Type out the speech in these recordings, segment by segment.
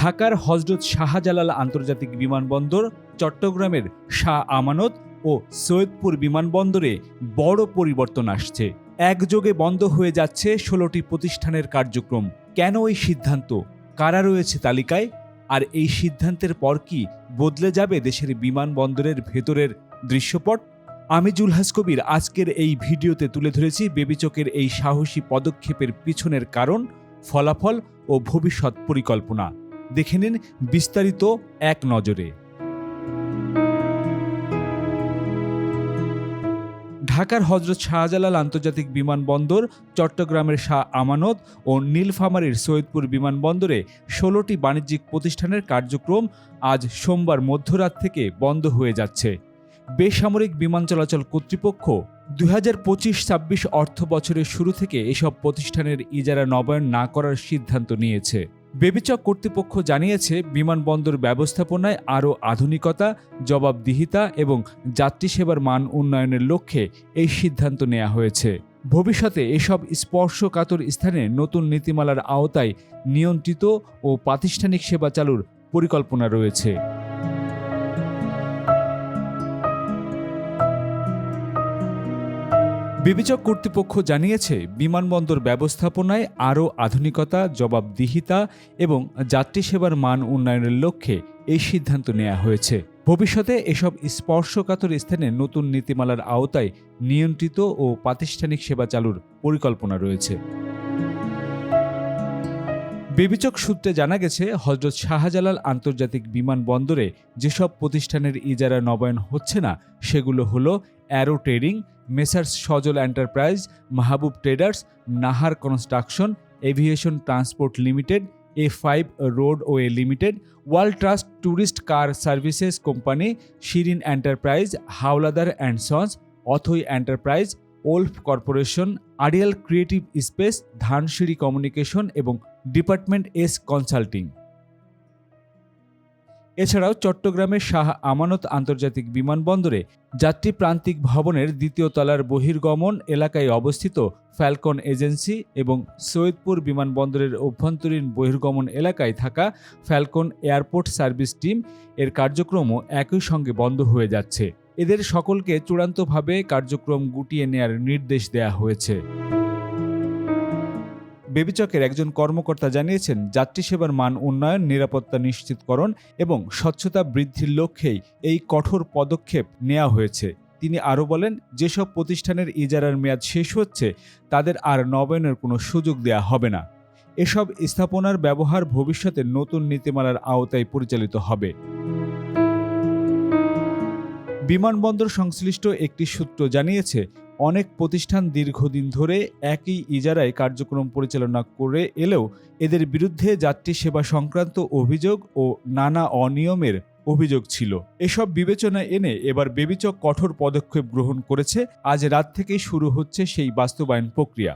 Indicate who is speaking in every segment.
Speaker 1: ঢাকার হজরত শাহজালাল আন্তর্জাতিক বিমানবন্দর, চট্টগ্রামের শাহ আমানত ও সৈয়দপুর বিমানবন্দরে বড় পরিবর্তন আসছে। একযোগে বন্ধ হয়ে যাচ্ছে ষোলোটি প্রতিষ্ঠানের কার্যক্রম। কেন এই সিদ্ধান্ত? কারা রয়েছে তালিকায়? আর এই সিদ্ধান্তের পর কি বদলে যাবে দেশের বিমানবন্দরের ভেতরের দৃশ্যপট? আমি জুলহাস কবির আজকের এই ভিডিওতে তুলে ধরেছি বেবিচকের এই সাহসী পদক্ষেপের পিছনের কারণ, ফলাফল ও ভবিষ্যৎ পরিকল্পনা। দেখে নিন বিস্তারিত এক নজরে। ঢাকার হজরত শাহজালাল আন্তর্জাতিক বিমানবন্দর, চট্টগ্রামের শাহ আমানত ও নীলফামারীর সৈয়দপুর বিমানবন্দরে ষোলোটি বাণিজ্যিক প্রতিষ্ঠানের কার্যক্রম আজ সোমবার মধ্যরাত থেকে বন্ধ হয়ে যাচ্ছে। বেসামরিক বিমান চলাচল কর্তৃপক্ষ দুই হাজার পঁচিশ ছাব্বিশ অর্থ বছরের শুরু থেকে এসব প্রতিষ্ঠানের ইজারা নবায়ন না করার সিদ্ধান্ত নিয়েছে। বেবিচক কর্তৃপক্ষ জানিয়েছে, বিমানবন্দর ব্যবস্থাপনায় আরও আধুনিকতা, জবাবদিহিতা এবং যাত্রী সেবার মান উন্নয়নের লক্ষ্যে এই সিদ্ধান্ত নেওয়া হয়েছে। ভবিষ্যতে এসব স্পর্শকাতর স্থানে নতুন নীতিমালার আওতায় নিয়ন্ত্রিত ও প্রাতিষ্ঠানিক সেবা চালুর পরিকল্পনা রয়েছে। বিবেচক কর্তৃপক্ষ জানিয়েছে, বিমানবন্দর ব্যবস্থাপনায় আরও আধুনিকতা, জবাবদিহিতা এবং যাত্রী সেবার মান উন্নয়নের লক্ষ্যে এই সিদ্ধান্ত নেওয়া হয়েছে। ভবিষ্যতে এসব স্পর্শকাতর স্থানে নতুন নীতিমালার আওতায় নিয়ন্ত্রিত ও প্রাতিষ্ঠানিক সেবা চালুর পরিকল্পনা রয়েছে। বিবেচক সূত্রে জানা গেছে, হজরত শাহজালাল আন্তর্জাতিক বিমানবন্দরে যেসব প্রতিষ্ঠানের ইজারা নবায়ন হচ্ছে না, সেগুলো হলো Aero Trading, Messrs Sajal Enterprise, Mahbub Traders, Nahar Construction, Aviation Transport Limited, A Five Roadway Limited, World Trust Tourist Car Services Company, Shirin Enterprise, Howlader and Sons, Othoi Enterprise, Wolf Corporation, Arial Creative Space, Dhansiri Communication এবং department S consulting. এছাড়াও চট্টগ্রামের শাহ আমানত আন্তর্জাতিক বিমানবন্দরে যাত্রী প্রান্তিক ভবনের দ্বিতীয় তলার বহির্গমন এলাকায় অবস্থিত ফ্যালকন এজেন্সি এবং সৈয়দপুর বিমানবন্দরের অভ্যন্তরীণ বহির্গমন এলাকায় থাকা ফ্যালকন এয়ারপোর্ট সার্ভিস টিম এর কার্যক্রমও একই সঙ্গে বন্ধ হয়ে যাচ্ছে। এদের সকলকে চূড়ান্তভাবে কার্যক্রম গুটিয়ে নেয়ার নির্দেশ দেয়া হয়েছে। বেবিচকের একজন কর্মকর্তা জানিয়েছেন, যাত্রী সেবার মান উন্নয়ন, নিরাপত্তা নিশ্চিতকরণ এবং স্বচ্ছতা বৃদ্ধির লক্ষ্যেই এই কঠোর পদক্ষেপ নেওয়া হয়েছে। তিনি আরও বলেন, যেসব প্রতিষ্ঠানের ইজারার মেয়াদ শেষ হচ্ছে, তাদের আর নবায়নের কোনো সুযোগ দেয়া হবে না। এসব স্থাপনার ব্যবহার ভবিষ্যতে নতুন নীতিমালার আওতায় পরিচালিত হবে। বিমানবন্দর সংশ্লিষ্ট একটি সূত্র জানিয়েছে অনেক প্রতিষ্ঠান দীর্ঘদিন ধরে একই ইজারায় কার্যক্রম পরিচালনা করে এলেও এদের বিরুদ্ধে যাত্রী সেবা সংক্রান্ত অভিযোগ ও নানা অনিয়মের অভিযোগ ছিল। এসব বিবেচনা এনে এবার বেবিচক কঠোর পদক্ষেপ গ্রহণ করেছে। আজ রাত থেকেই শুরু হচ্ছে সেই বাস্তবায়ন প্রক্রিয়া।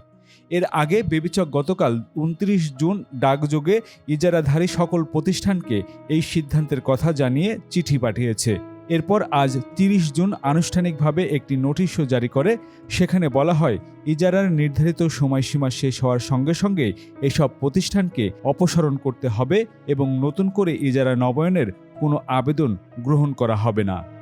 Speaker 1: এর আগে বেবিচক গতকাল উনত্রিশ জুন ডাকযোগে ইজারাধারী সকল প্রতিষ্ঠানকে এই সিদ্ধান্তের কথা জানিয়ে চিঠি পাঠিয়েছে। এরপর আজ তিরিশ জুন আনুষ্ঠানিকভাবে একটি নোটিশও জারি করে। সেখানে বলা হয়, ইজারার নির্ধারিত সময়সীমা শেষ হওয়ার সঙ্গে সঙ্গে এসব প্রতিষ্ঠানকে অপসারণ করতে হবে এবং নতুন করে ইজারা নবায়নের কোনো আবেদন গ্রহণ করা হবে না।